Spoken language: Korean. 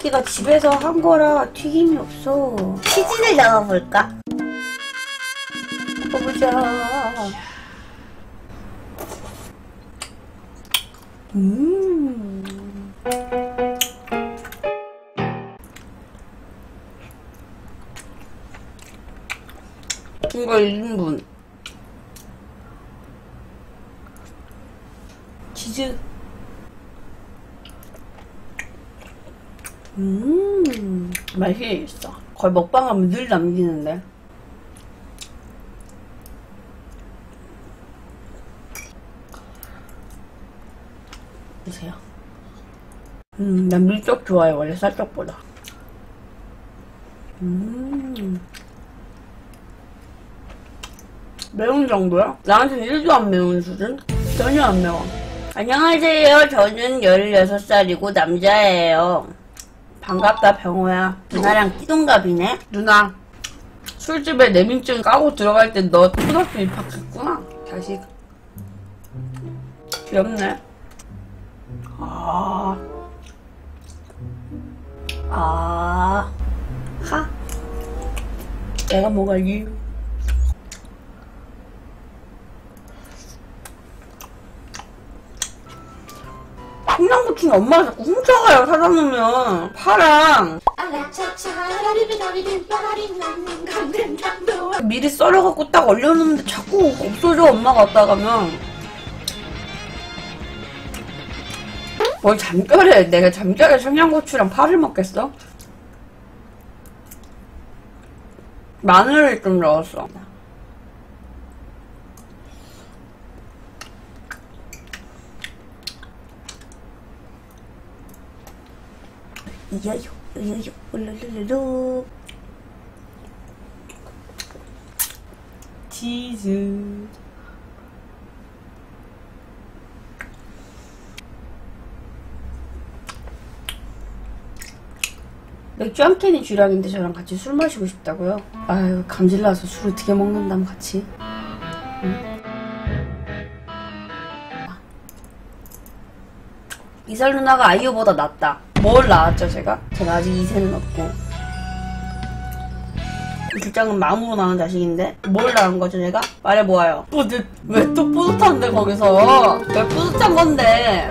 떡볶이가 집에서 한 거라 튀김이 없어. 치즈를 넣어볼까? 먹어보자. 음. 이거 1인분. 치즈. 음, 맛이 있어. 거의 먹방하면 늘 남기는데. 보세요. 음, 난 밀떡 좋아해, 원래 쌀떡보다. 음. 매운 정도야? 나한테는 1도 안 매운 수준? 전혀 안 매워. 안녕하세요. 저는 16살이고 남자예요. 반갑다, 병호야. 누나랑 띠동갑이네? 누나, 술집에 내민증 까고 들어갈 때 너 초등학교 입학했구나? 자식. 귀엽네. 아. 아. 하. 내가 먹을기. 청양고추는 엄마가 자꾸 훔쳐가요, 사다 놓으면. 파랑. 미리 썰어갖고 딱 얼려놓는데 자꾸 없어져, 엄마가 왔다 가면. 뭘 잠결에, 내가 잠결에 청양고추랑 파를 먹겠어? 마늘을 좀 넣었어. 이여요, 이여요, 울룰룰루. 치즈. 맥주 한 캔이 주량인데 저랑 같이 술 마시고 싶다고요? 아유 감질나서 술 어떻게 먹는담 같이 응? 이설 누나가 아이유보다 낫다 뭘 나았죠 제가? 제가 아직 2세는 없고. 길장은 마음으로 나는 자식인데 뭘 나은 거죠 제가? 말해보아요. 뿌듯. 왜 또 뿌듯한데 거기서? 왜 뿌듯한 건데